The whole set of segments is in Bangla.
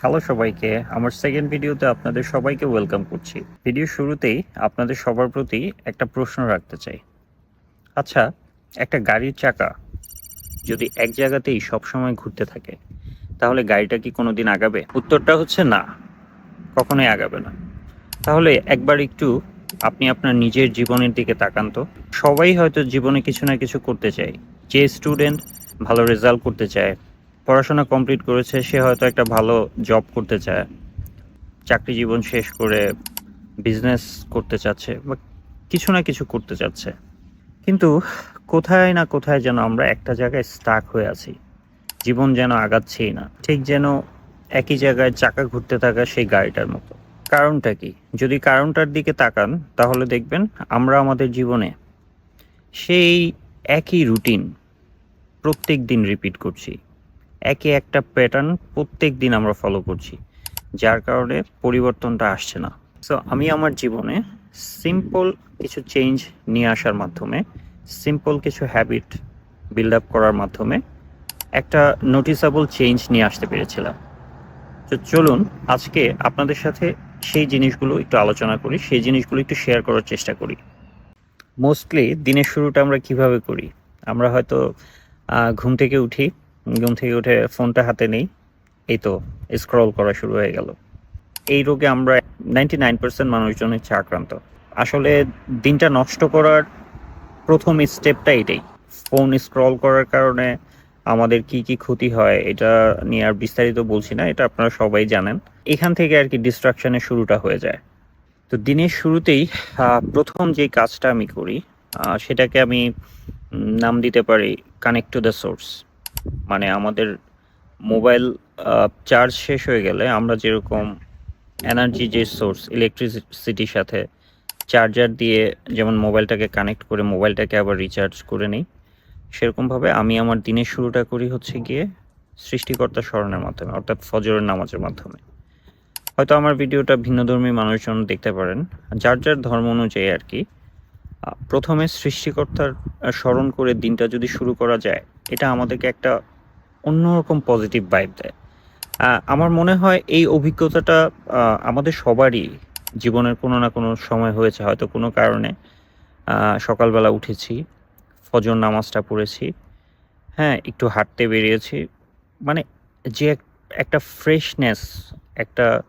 হ্যালো সবাইকে, আমার সেকেন্ড ভিডিওতে আপনাদের সবাইকে ওয়েলকাম করছি। ভিডিও শুরুতেই আপনাদের সবার প্রতি একটা প্রশ্ন রাখতে চাই। আচ্ছা একটা গাড়ির চাকা যদি এক জায়গাতেই সবসময় ঘুরতে থাকে, তাহলে গাড়িটা কি কোনো দিন আগাবে? উত্তরটা হচ্ছে না, কখনোই আগাবে না। তাহলে একবার একটু আপনি আপনার নিজের জীবনের দিকে তাকান তো। সবাই হয়তো জীবনে কিছু না কিছু করতে চায়। যে স্টুডেন্ট ভালো রেজাল্ট করতে চায় পড়াশোনা কমপ্লিট করেছে, সে হয়তো একটা ভালো জব করতে চায়। চাকরি জীবন শেষ করে বিজনেস করতে চাচ্ছে বা কিছু না কিছু করতে চাচ্ছে। কিন্তু কোথায় না কোথায় যেন আমরা একটা জায়গায় স্টাক হয়ে আছি। জীবন যেন আগাচ্ছেই না, ঠিক যেন একই জায়গায় চাকা ঘুরতে থাকা সেই গাড়িটার মতো। কারণটা কি? যদি কারণটার দিকে তাকান, তাহলে দেখবেন আমরা আমাদের জীবনে সেই একই রুটিন প্রত্যেক দিন রিপিট করছি। একে একটা প্যাটার্ন প্রত্যেক দিন আমরা ফলো করছি, যার কারণে পরিবর্তনটা আসছে না। সো আমি আমার জীবনে সিম্পল কিছু চেঞ্জ নিয়ে আসার মাধ্যমে সিম্পল কিছু হ্যাবিট বিল্ড আপ করার মাধ্যমে একটা নোটিসেবল চেঞ্জ নিয়ে আসতে পেরেছিলাম। তো চলুন, আজকে আপনাদের সাথে সেই জিনিসগুলো একটু আলোচনা করি, সেই জিনিসগুলো একটু শেয়ার করার চেষ্টা করি। মোস্টলি দিনের শুরুটা আমরা কীভাবে করি? আমরা হয়তো ঘুম থেকে উঠি ঘুম থেকে উঠে ফোনটা হাতে নেই। এই তো স্ক্রল করা শুরু হয়ে গেল। এই রোগে আমরা নাইনটি নাইন পার্সেন্ট মানুষজন হচ্ছে আক্রান্ত। আসলে দিনটা নষ্ট করার প্রথম স্টেপটা এটাই। ফোন স্ক্রল করার কারণে আমাদের কি কি ক্ষতি হয়, এটা নিয়ে আর বিস্তারিত বলছি না, এটা আপনারা সবাই জানেন। এখান থেকে আর কি ডিস্ট্রাকশনের শুরুটা হয়ে যায়। তো দিনের শুরুতেই প্রথম যে কাজটা আমি করি সেটাকে আমি নাম দিতে পারি কানেক্ট টু দ্য সোর্স মানে আমাদের মোবাইল চার্জ শেষ হয়ে গেলে আমরা যেরকম এনার্জি যে সোর্স ইলেকট্রিসিটির সাথে চার্জার দিয়ে যেমন মোবাইলটাকে কানেক্ট করে মোবাইলটাকে আবার রিচার্জ করে নিই সেরকমভাবে আমি আমার দিনের শুরুটা করি হচ্ছে গিয়ে সৃষ্টিকর্তা স্মরণের মাধ্যমে, অর্থাৎ ফজরের নামাজের মাধ্যমে। হয়তো আমার ভিডিওটা ভিন্নধর্মী মানুষজন দেখতে পারেন, যার যার ধর্ম অনুযায়ী আর কি। প্রথমে সৃষ্টিকর্তার স্মরণ করে দিনটা যদি শুরু করা যায়, এটা আমাদেরকে একটা অন্যরকম পজিটিভ ভাইব দেয়। আমার মনে হয় এই অভিজ্ঞতাটা আমাদের সবারই জীবনের কোনো না কোনো সময় হয়েছে। হয়তো কোনো কারণে সকালবেলা উঠেছি, ফজর নামাজটা পড়েছি হ্যাঁ একটু হাঁটতে বেরিয়েছি। মানে যে এক- একটা ফ্রেশনেস একটা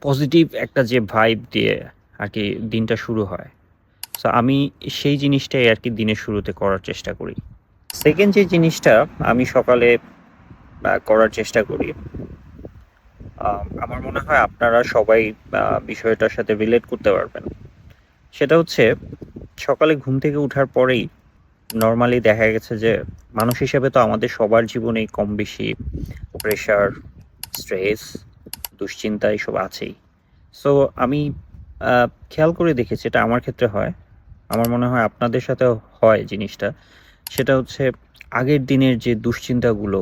পজিটিভ একটা যে ভাইব দিয়ে আর কি দিনটা শুরু হয়। সো আমি সেই জিনিসটাই আর কি দিনের শুরুতে করার চেষ্টা করি। সেকেন্ড যে জিনিসটা আমি সকালে করার চেষ্টা করি আমার মনে হয় আপনারা সবাই বিষয়টার সাথে রিলেট করতে পারবেন। সেটা হচ্ছে, সকালে ঘুম থেকে ওঠার পরেই নর্মালি দেখা গেছে যে, মানুষ হিসেবে তো আমাদের সবার জীবনেই কম বেশি প্রেশার স্ট্রেস দুশ্চিন্তা এসব আছেই। সো আমি খেয়াল করে দেখেছি, এটা আমার ক্ষেত্রে হয় আমার মনে হয় আপনাদের সাথে হয় জিনিসটা। সেটা হচ্ছে আগের দিনের যে দুশ্চিন্তাগুলো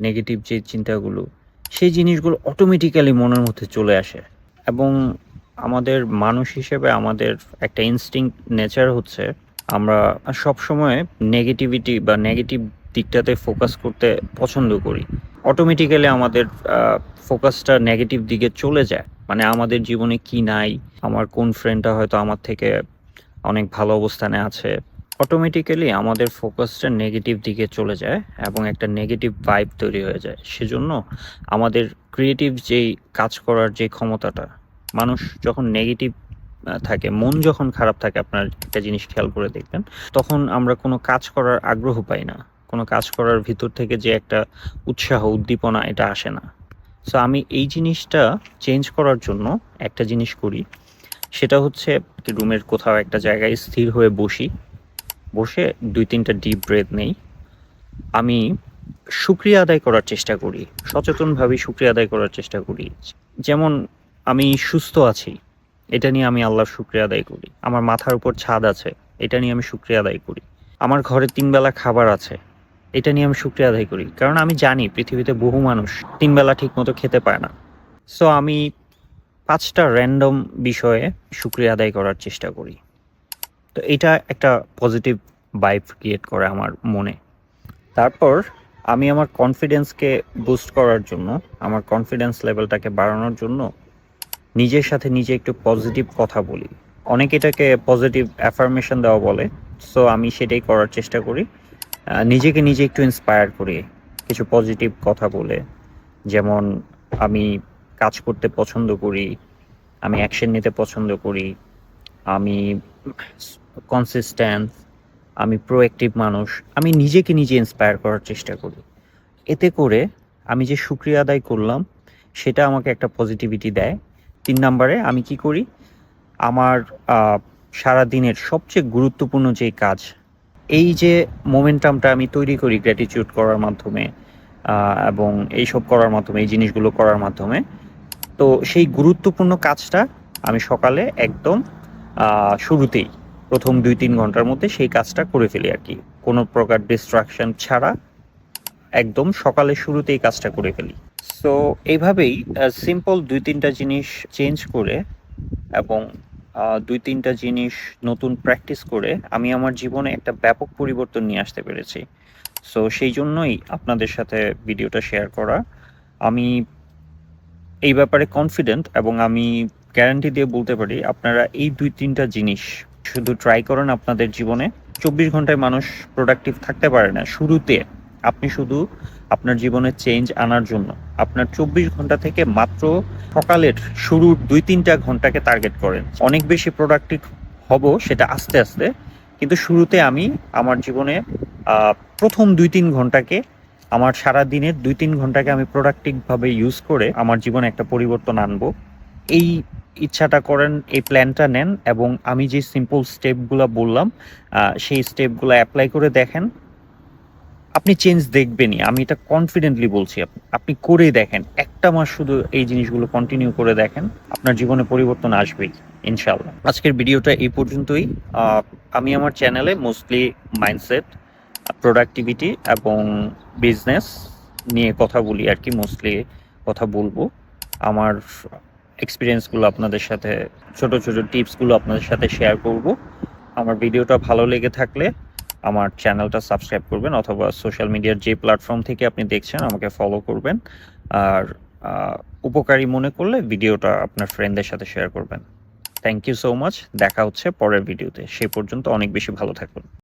নেগেটিভ যে চিন্তাগুলো, সেই জিনিসগুলো অটোমেটিক্যালি মনের মধ্যে চলে আসে। এবং আমাদের মানুষ হিসেবে আমাদের একটা ইনস্টিং নেচার হচ্ছে, আমরা সব সময় নেগেটিভিটি বা নেগেটিভ দিকটাতে ফোকাস করতে পছন্দ করি। অটোমেটিক্যালি আমাদের ফোকাসটা নেগেটিভ দিকে চলে যায়। মানে আমাদের জীবনে কি নাই, আমার কোন ফ্রেন্ডটা হয়তো আমার থেকে অনেক ভালো অবস্থানে আছে। অটোমেটিক্যালি আমাদের ফোকাসটা নেগেটিভ দিকে চলে যায় এবং একটা নেগেটিভ ভাইব তৈরি হয়ে যায়। সেজন্য আমাদের ক্রিয়েটিভ যেই কাজ করার যে ক্ষমতাটা, মানুষ যখন নেগেটিভ থাকে, মন যখন খারাপ থাকে, আপনার একটা জিনিস খেয়াল করে দেখবেন, তখন আমরা কোনো কাজ করার আগ্রহ পাই না। কোনো কাজ করার ভিতর থেকে যে একটা উৎসাহ, উদ্দীপনা, এটা আসে না। সো আমি এই জিনিসটা চেঞ্জ করার জন্য একটা জিনিস করি সেটা হচ্ছে রুমের কোথাও একটা জায়গায় স্থির হয়ে বসি। বসে দুই তিনটা ডিপ ব্রেথ নেই। আমি শুক্রিয়া আদায় করার চেষ্টা করি, সচেতনভাবে শুক্রিয়া আদায় করার চেষ্টা করি। যেমন আমি সুস্থ আছি, এটা নিয়ে আমি আল্লাহর শুক্রিয়া আদায় করি। আমার মাথার উপর ছাদ আছে, এটা নিয়ে আমি শুক্রিয়া আদায় করি। আমার ঘরে তিনবেলা খাবার আছে, এটা নিয়ে আমি শুক্রিয়া আদায় করি। কারণ আমি জানি পৃথিবীতে বহু মানুষ তিনবেলা ঠিক মতো খেতে পায় না। সো আমি পাঁচটা র্যান্ডম বিষয়ে শুক্রিয়া আদায় করার চেষ্টা করি। তো এটা একটা পজিটিভ ভাইব ক্রিয়েট করে আমার মনে। তারপর আমি আমার কনফিডেন্সকে বুস্ট করার জন্য, আমার কনফিডেন্স লেভেলটাকে বাড়ানোর জন্য নিজের সাথে নিজে একটু পজিটিভ কথা বলি। অনেকে এটাকে পজিটিভ অ্যাফার্মেশন দেওয়া বলে সো আমি সেটাই করার চেষ্টা করি। নিজেকে নিজে একটু ইন্সপায়ার করি, কিছু পজিটিভ কথা বলে। যেমন আমি কাজ করতে পছন্দ করি, আমি অ্যাকশন নিতে পছন্দ করি, আমি কনসিস্ট্যান্ট আমি প্রোঅ্যাক্টিভ মানুষ, আমি নিজেকে নিজে ইন্সপায়ার করার চেষ্টা করি। এতে করে আমি যে সুক্রিয়া আদায় করলাম, সেটা আমাকে একটা পজিটিভিটি দেয়। তিন নম্বরে আমি কি করি? আমার সারা দিনের সবচেয়ে গুরুত্বপূর্ণ যে কাজ, এই যে মোমেন্টামটা আমি তৈরি করি গ্র্যাটিটিউড করার মাধ্যমে এবং এইসব করার মাধ্যমে, এই জিনিসগুলো করার মাধ্যমে তো সেই গুরুত্বপূর্ণ কাজটা আমি সকালে একদম শুরুতেই, প্রথম দুই তিন ঘণ্টার মধ্যে সেই কাজটা করে ফেলি আর কি। কোনো প্রকার ডিস্ট্রাকশন ছাড়া একদম সকালে শুরুতেই কাজটা করে ফেলি। সো এইভাবেই সিম্পল দুই তিনটা জিনিস চেঞ্জ করে এবং দুই তিনটা জিনিস নতুন প্র্যাকটিস করে আমি আমার জীবনে একটা ব্যাপক পরিবর্তন নিয়ে আসতে পেরেছি। সো সেই জন্যই আপনাদের সাথে ভিডিওটা শেয়ার করা। আমি এই ব্যাপারে কনফিডেন্ট এবং আমি গ্যারান্টি দিয়ে বলতে পারি, আপনারা এই দুই তিনটা জিনিস শুধু ট্রাই করেন আপনাদের জীবনে। চব্বিশ ঘন্টায় মানুষ প্রোডাক্টিভ থাকতে পারে না। শুরুতে আপনি শুধু আপনার জীবনে চেঞ্জ আনার জন্য। আপনার চব্বিশ ঘণ্টা থেকে মাত্র সকালের শুরুর দুই তিনটা ঘন্টাকে টার্গেট করেন। অনেক বেশি প্রোডাক্টিভ হব সেটা আস্তে আস্তে। কিন্তু শুরুতে আমি আমার জীবনে প্রথম দুই তিন ঘন্টাকে আমার সারা দিনের দুই তিন ঘন্টাকে আমি প্রোডাক্টিভভাবে ইউজ করে আমার জীবনে একটা পরিবর্তন আনব। এই ইচ্ছাটা করেন, এই প্ল্যানটা নেন এবং আমি যে সিম্পল স্টেপগুলো বললাম সেই স্টেপগুলো অ্যাপ্লাই করে দেখেন। আপনি চেঞ্জ দেখবেনই, আমি এটা কনফিডেন্টলি বলছি আপনি করে দেখেন। একটা মাস শুধু এই জিনিসগুলো কন্টিনিউ করে দেখেন, আপনার জীবনে পরিবর্তন আসবেই ইনশাল্লাহ আজকের ভিডিওটা এই পর্যন্তই। আমি আমার চ্যানেলে মোস্টলি মাইন্ডসেট প্রোডাক্টিভিটি এবং বিজনেস নিয়ে কথা বলি আর কি মোস্টলি কথা বলব। আমার এক্সপিরিয়েন্সগুলো আপনাদের সাথে, ছোট ছোট টিপসগুলো আপনাদের সাথে শেয়ার করব। আমার ভিডিওটা ভালো লেগে থাকলে আমার চ্যানেলটা সাবস্ক্রাইব করবেন অথবা সোশ্যাল মিডিয়ার যে প্ল্যাটফর্ম থেকে আপনি দেখছেন আমাকে ফলো করবেন। আর উপকারী মনে করলে ভিডিওটা আপনার ফ্রেন্ডদের সাথে শেয়ার করবেন। থ্যাংক ইউ সো মাচ দেখা হচ্ছে পরের ভিডিওতে। সে পর্যন্ত অনেক বেশি ভালো থাকবেন